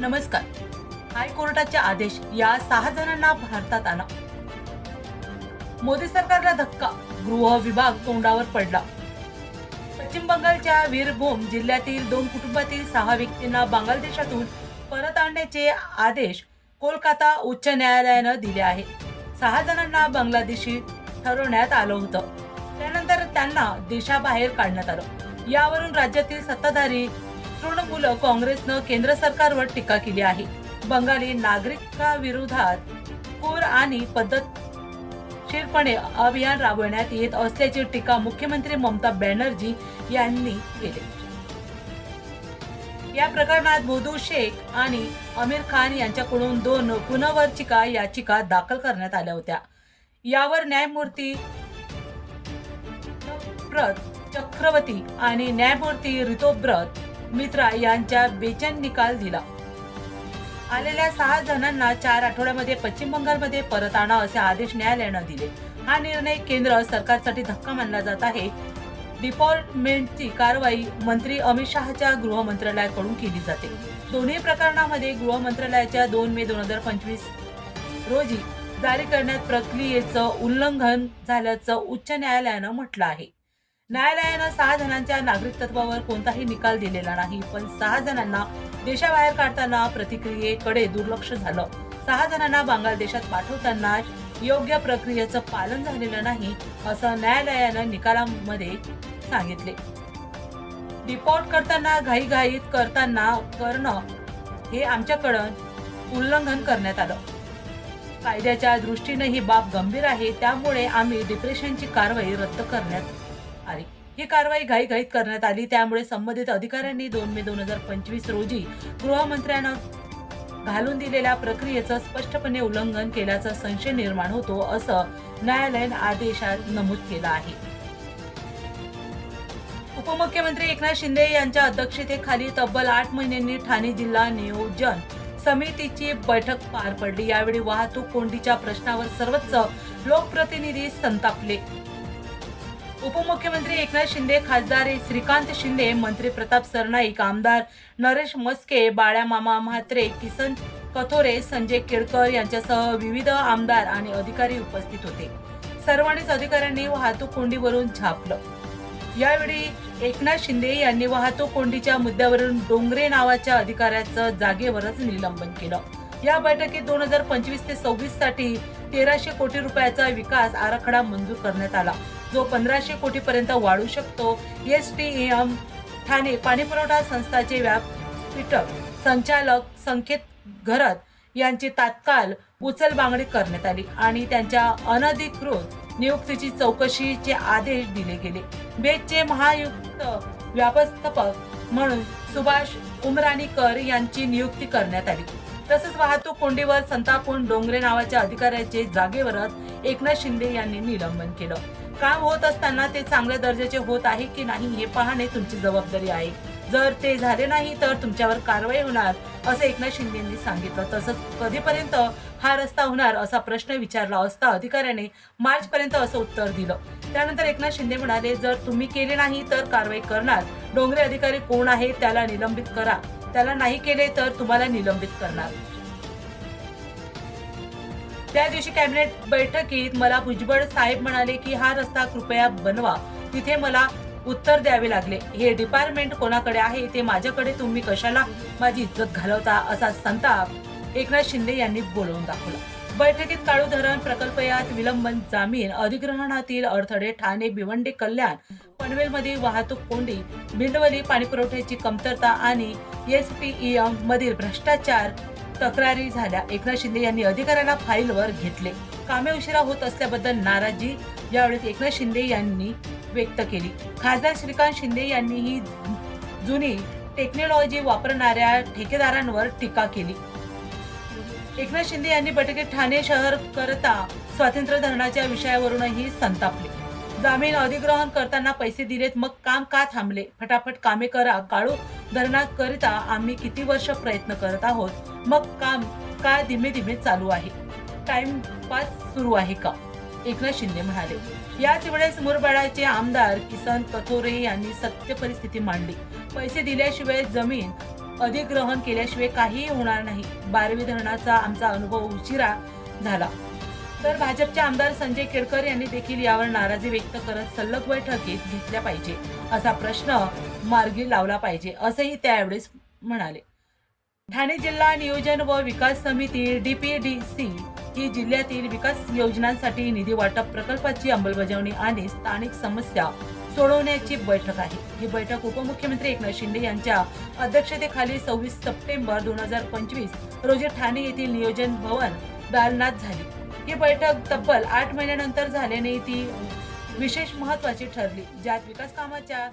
नमस्कार. हायकोर्टाचे आदेश या सहा जणांना भारतात आला. मोदी सरकारला धक्का गृह विभाग तोंडावर पडला. पश्चिम बंगालच्या वीरभूम जिल्ह्यातील दोन कुटुंबातील सहा व्यक्तींना बांगलादेशातून परत आणण्याचे आदेश कोलकाता उच्च न्यायालयानं दिले आहे. सहा जणांना बांगलादेशी ठरवण्यात आलं होतं. त्यानंतर त्यांना देशाबाहेर काढण्यात आलं. यावरून राज्यातील सत्ताधारी तृणमूल काँग्रेसनं केंद्र सरकारवर टीका केली आहे. बंगाली नागरिकाविरोधात क्रूर आणि पद्धतशीरपणे अभियान राबवण्यात येत असल्याची टीका मुख्यमंत्री ममता बॅनर्जी यांनी केली. या प्रकरणात मोदू शेख आणि आमिर खान यांच्याकडून दोन पुनर्वचिका याचिका दाखल करण्यात आल्या होत्या. यावर न्यायमूर्ती प्रत चक्रवर्ती आणि न्यायमूर्ती ऋतोब्रत मित्रा यांच्या बेचैन निकाल दिला. आलेल्या सहा जणांना चार आठवड्यामध्ये पश्चिम बंगालमध्ये परत आणा असे आदेश न्यायालयानं दिले. हा निर्णय केंद्र सरकारसाठी धक्का मानला जात आहे. डिपॉर्टमेंटची कारवाई मंत्री अमित शहाच्या गृह मंत्रालयाकडून केली जाते. दोन्ही प्रकरणामध्ये गृह मंत्रालयाच्या दोन मे दोन हजार पंचवीस रोजी जारी करण्यात प्रक्रियेचं उल्लंघन झाल्याचं उच्च न्यायालयानं म्हटलं आहे. न्यायालयानं सहा जणांच्या नागरिकत्वावर कोणताही निकाल दिलेला नाही पण सहा जणांना देशाबाहेर काढताना प्रतिक्रियेकडे दुर्लक्ष झालं. सहा जणांना बांगलादेशात पाठवताना योग्य प्रक्रियेचं पालन झालेलं नाही असं न्यायालयानं निकालामध्ये सांगितले. डिपॉर्ट करताना घाईघाईत करताना करणं हे आमच्याकडं उल्लंघन करण्यात आलं. कायद्याच्या दृष्टीने ही बाब गंभीर आहे त्यामुळे आम्ही डिप्रेशनची कारवाई रद्द करण्यात आली ही कारवाई घाईघाईत करण्यात आली. त्यामुळे संबंधित अधिकाऱ्यांनी दोन मे दोन हजार पंचवीस रोजी गृहमंत्र्यांना घालून दिलेल्या प्रक्रियेचं स्पष्टपणे उल्लंघन केल्याचा संशय निर्माण होतो असं न्यायालयीन आदेशात नमूद केलं आहे. उपमुख्यमंत्री एकनाथ शिंदे यांच्या अध्यक्षतेखाली तब्बल आठ महिन्यांनी ठाणे जिल्हा नियोजन समितीची बैठक पार पडली. यावेळी वाहतूक कोंडीच्या प्रश्नावर सर्वच लोकप्रतिनिधी संतापले. उपमुख्यमंत्री एकनाथ शिंदे खासदार श्रीकांत शिंदे मंत्री प्रताप सरनाईक आमदार नरेश मस्के बाळ्या मामा म्हात्रे किसन कथोरे संजय केळकर यांच्यासह विविध आमदार आणि अधिकारी उपस्थित होते. सर्वांनीच अधिकाऱ्यांनी वाहतूक कोंडीवरून झापलं. यावेळी एकनाथ शिंदे यांनी वाहतूक कोंडीच्या मुद्द्यावरून डोंगरे नावाच्या अधिकाऱ्याचं जागेवरच निलंबन केलं. या बैठकीत दोन हजार पंचवीस ते सव्वीससाठी तेराशे कोटी रुपयाचा विकास आराखडा मंजूर करण्यात आला. जो पंधराशे कोटी पर्यंत वाढू शकतो. एस टी एम ठाणे पाणीपुरवठा संस्थाचे व्यापीठक संचालक संकेत घरत यांची तात्काळ उचलबांगडी करण्यात आली आणि त्यांच्या अनधिकृत नियुक्तीची चौकशीचे आदेश दिले गेले. बेचचे महायुक्त व्यवस्थापक म्हणून सुभाष उमराणीकर यांची नियुक्ती करण्यात आली. तसंच वाहतूक कोंडीवर संतापून डोंगरे नावाच्या अधिकाऱ्याचे जागेवरच एकनाथ शिंदे यांनी निलंबन केलं. काम होत असताना ते चांगल्या दर्जाचे होत आहे की नाही हे पाहणे तुमची जबाबदारी आहे. जर ते झाले नाही तर तुमच्यावर कारवाई होणार असं एकनाथ शिंदे यांनी सांगितलं. तसंच कधीपर्यंत हा रस्ता होणार असा प्रश्न विचारला असता अधिकाऱ्याने मार्च पर्यंत असं उत्तर दिलं. त्यानंतर एकनाथ शिंदे म्हणाले जर तुम्ही केले नाही तर कारवाई करणार. डोंगरे अधिकारी कोण आहे त्याला निलंबित करा. त्याला नाही केले तर तुम्हाला निलंबित करणार. त्या दिवशी कॅबिनेट बैठकीत मला भुजबळ साहेब म्हणाले की हा रस्ता कृपया बनवा. तिथे मला उत्तर द्यावे लागले. हे डिपार्टमेंट कोणाकडे आहे? ते माझ्याकडे तुम्ही कशाला माझी इज्जत घालवता? असा संताप एकनाथ शिंदे यांनी बोलवून दाखवला. बैठकीत काळू धरण प्रकल्प यात विलंबन जामीन अधिग्रहणातील अडथळे ठाणे भिवंडी कल्याण पनवेलमध्ये वाहतूक कोंडी भिंडवली पाणीपुरवठ्याची कमतरता आणि एस पी मधील भ्रष्टाचार तक्रारी झाल्या. एकनाथ शिंदे यांनी अधिकाऱ्याला फाईलवर घेतले. कामे उशिरा होत असल्याबद्दल नाराजी यावेळी एकनाथ शिंदे यांनी व्यक्त केली. खासदार श्रीकांत शिंदे यांनी ही जुनी टेक्नॉलॉजी वापरणाऱ्या ठेकेदारांवर टीका केली. एकनाथ शिंदे यांनी बैठकीत ठाणे शहर करता स्वातंत्र्य धरणाच्या विषयावरूनही संतापले. जामीन अधिग्रहण करताना पैसे दिलेत मग काम का थांबले? फटाफट कामे करा काळू धरणाकरिता आम्ही किती वर्ष प्रयत्न करत आहोत? मग काम का धीमे धीमे चालू आहे? टाइम पास सुरू आहे का? एकनाथ शिंदे म्हणाले. याच वेळेस मुरबाडाचे आमदार किसन कथोरे यांनी सत्य परिस्थिती मांडली. पैसे दिल्याशिवाय जमीन अधिग्रहण केल्याशिवाय काहीही होणार नाही. बारवी धरणाचा आमचा अनुभव उशिरा झाला. तर भाजपचे आमदार संजय केळकर यांनी देखील यावर नाराजी व्यक्त करत सल्लग बैठकीत घेतल्या पाहिजे असा प्रश्न मार्गी लावला पाहिजे असंही त्यावेळेस म्हणाले. ठाणे जिल्हा नियोजन व विकास समिती डी पी डी सी ही जिल्ह्यातील विकास योजनांसाठी निधी वाटप प्रकल्पाची अंमलबजावणी आणि स्थानिक समस्या सोडवण्याची बैठक आहे. ही बैठक उपमुख्यमंत्री एकनाथ शिंदे यांच्या अध्यक्षतेखाली सव्वीस सप्टेंबर दोन हजार पंचवीस रोजी ठाणे येथील नियोजन भवन दालनात झाली. ही बैठक तब्बल आठ महिन्यानंतर झाल्याने ती विशेष महत्वाची ठरली. ज्यात विकास कामाच्या